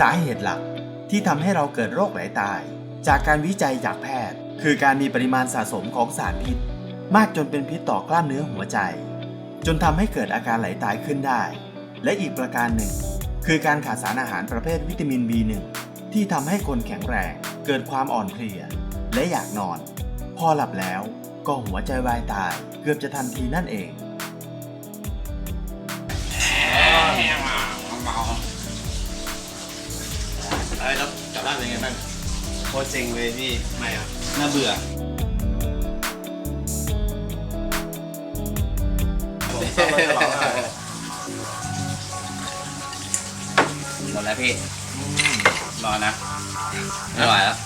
สาเหตุหลักที่ทำให้เราเกิดโรคไหลตาย จากการวิจัยจากแพทย์ คือการมีปริมาณสะสมของสารพิษ มากจนเป็นพิษต่อกล้ามเนื้อหัวใจ จนทำให้เกิดอาการไหลตายขึ้นได้ และอีกประการหนึ่ง คือการขาดสารอาหารประเภทวิตามิน B1 ที่ทำให้คนแข็งแรงเกิดความอ่อนเพลีย และอยากนอน พอหลับแล้วก็หัวใจวายตายเกือบจะทันทีนั่นเอง เอ้ยแล้วกลับบ้านเป็นไงบ้างโคตรเซ็งเลยพี่ไม่อะน่าเบื่อผมต้องไปฉลองหน่อยหมดแล้วพี่รอนะไม่ไหวแล้ว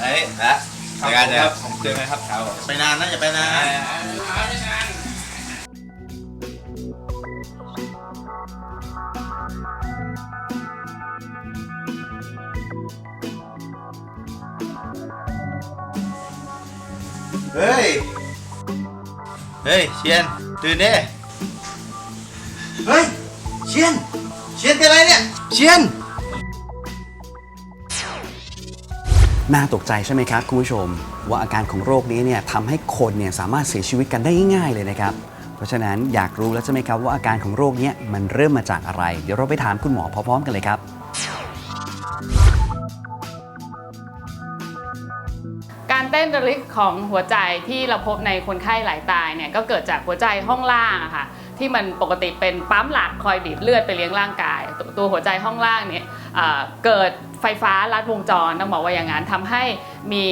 เฮ้ยละไปกันเลยครับ เจอกันครับครับผมไปนานนะอย่าไปนาน เฮ้ย เฮ้ยเชียนตื่นดิเฮ้ยเชียนเชียนเป็นไรเนี่ยเชียน น่าตกใจใช่ไหมครับคุณผู้ชม ว่าอาการของโรคนี้เนี่ยทำให้คนเนี่ยสามารถเสียชีวิตกันได้ง่ายๆเลยนะครับ เพราะฉะนั้นอยากรู้แล้วใช่ไหมครับว่าอาการของโรคเนี้มันเริ่มมาจากอะไร เดี๋ยวเราไปถามคุณหมอพร้อมๆกันเลยครับ การเต้นระลิกของหัวใจที่เราพบในคนไข้หลายตายเนี่ยก็เกิดจากหัวใจห้องล่างอะค่ะที่มันปกติเป็นปั๊มหลักคอยบีบเลือดไปเลี้ยงร่างกาย ตัวตัวหัวใจห้องล่างเนี่ยเกิดไฟฟ้าลัดวงจรต้องบอกว่าอย่างนั้นทำให้มี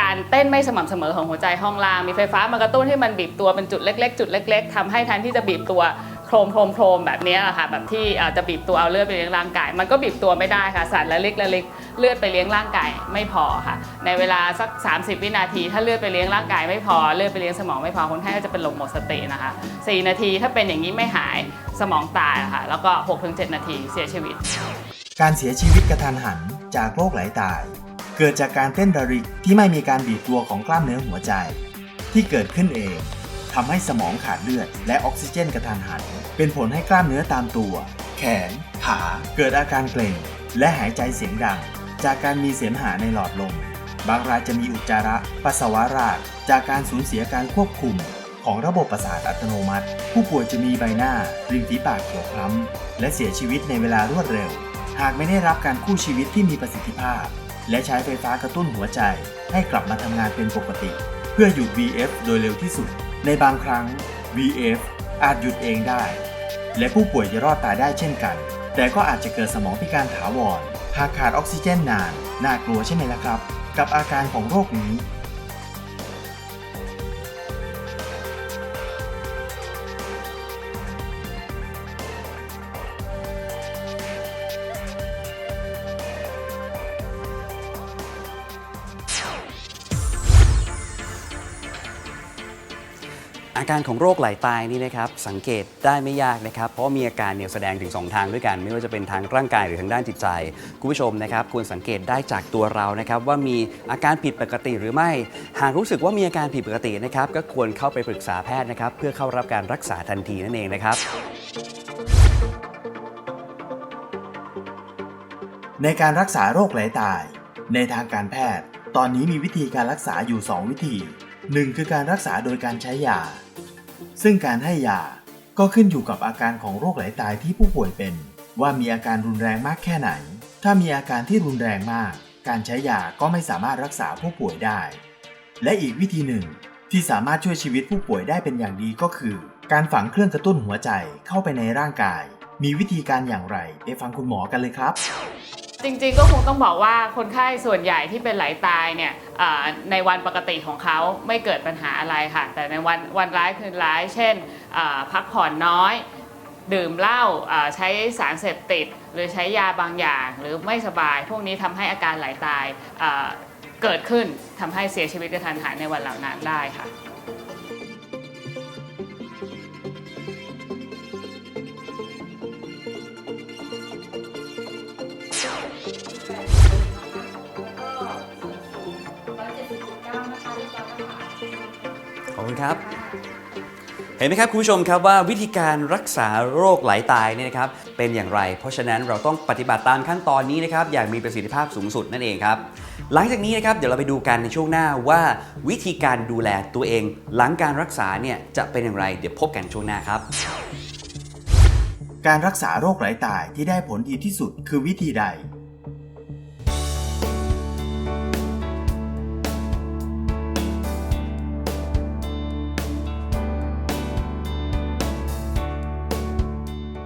การเต้นไม่สม่ำเสมอของหัวใจห้องล่างมีไฟฟ้ามากระตุ้นให้มันบีบตัวเป็นจุดเล็ก ๆ จุดเล็ก ๆทำให้แทนที่จะบีบตัว โครมโครมโครมแบบนี้อะค่ะแบบที่จะบีบตัวเอาเลือดไปเลี้ยงร่างกาย มันก็บีบตัวไม่ได้ค่ะสั่นละลิกละลิกเลือดไปเลี้ยงร่างกายไม่พอค่ะ ในเวลาสัก 30 วินาที ถ้าเลือดไปเลี้ยงร่างกายไม่พอเลือดไปเลี้ยงสมองไม่พอคนไข้ก็จะเป็นลมหมดสตินะคะ4นาทีถ้าเป็นอย่างนี้ไม่หายสมองตายค่ะแล้วก็ 6-7 นาทีเสียชีวิต การเสียชีวิตกระทันหันจากโรคไหลตาย เกิดจากการเต้นระริกที่ไม่มีการบีบตัวของกล้ามเนื้อหัวใจ ที่เกิดขึ้นเอง ทำให้สมองขาดเลือด และออกซิเจนกระทันหัน เป็นผลให้กล้ามเนื้อตามตัว แขน ขา เกิดอาการเกร็ง และหายใจเสียงดัง จากการมีเสมหะในหลอดลม บางรายจะมีอุจจาระ ปัสสาวะราดจากการสูญเสียการควบคุม ของระบบประสาทอัตโนมัติ ผู้ป่วยจะมีใบหน้า ริมฝีปากเขียวคล้ำ และเสียชีวิตในเวลารวดเร็ว หากไม่ได้รับการกู้ชีวิตที่มีประสิทธิภาพ และใช้ไฟฟ้ากระตุ้นหัวใจ ให้กลับมาทำงานเป็นปกติ เพื่อหยุด VF โดยเร็วที่สุด ในบางครั้ง VF อาจหยุดเองได้ และผู้ป่วยจะรอดตายได้เช่นกัน แต่ก็อาจจะเกิดสมองพิการถาวร หากขาดออกซิเจนนาน น่ากลัวใช่ไหมล่ะครับ กับอาการของโรคนี้ อาการของโรคไหลตายนี่นะครับสังเกตได้ไม่ยากนะครับ เพราะมีอาการเนี่ยแสดงถึง 2 ทางด้วยกัน ไม่ว่าจะเป็นทางร่างกายหรือทางด้านจิตใจคุณผู้ชมนะครับควรสังเกตได้จากตัวเรานะครับว่ามีอาการผิดปกติหรือไม่ หากรู้สึกว่ามีอาการผิดปกตินะครับก็ควรเข้าไปปรึกษาแพทย์นะครับเพื่อเข้ารับการรักษาทันทีนั่นเองนะครับในการรักษาโรคไหลตาย ในทางการแพทย์ ตอนนี้มีวิธีการรักษาอยู่ 2 วิธี 1. คือการรักษาโดยการใช้ยา ซึ่งการให้ยาก็ขึ้นอยู่กับอาการของโรคไหลตายที่ผู้ป่วยเป็น ว่ามีอาการรุนแรงมากแค่ไหน ถ้ามีอาการที่รุนแรงมาก การใช้ยาก็ไม่สามารถรักษาผู้ป่วยได้ และอีกวิธีหนึ่ง ที่สามารถช่วยชีวิตผู้ป่วยได้เป็นอย่างดีก็คือ การฝังเครื่องกระตุ้นหัวใจเข้าไปในร่างกาย มีวิธีการอย่างไรไปฟังคุณหมอกันเลยครับจริงๆก็คงต้องบอกว่าคนไข้ส่วนใหญ่ที่เป็นไหลตายเนี่ยในวันปกติของเขาไม่เกิดปัญหาอะไรค่ะ แต่ในวันวันร้ายคืนร้าย เช่นพักผ่อนน้อย ดื่มเหล้าใช้สารเสพติด หรือใช้ยาบางอย่าง หรือไม่สบาย พวกนี้ทำให้อาการไหลตายเกิดขึ้นทำให้เสียชีวิตกระทันหันในวันเหล่านั้นได้ค่ะ ขอบคุณครับ เห็นไหมครับคุณผู้ชมครับว่าวิธีการรักษาโรคไหลตายเนี่ยนะครับเป็นอย่างไร เพราะฉะนั้นเราต้องปฏิบัติตามขั้นตอนนี้นะครับอย่างมีประสิทธิภาพสูงสุดนั่นเองครับหลังจากนี้นะครับเดี๋ยวเราไปดูกันในช่วงหน้าว่า วิธีการดูแลตัวเอง หลังการรักษาเนี่ยจะเป็นอย่างไร เดี๋ยวพบกันช่วงหน้าครับ การรักษาโรคไหลตายที่ได้ผลดีที่สุดคือวิธีใด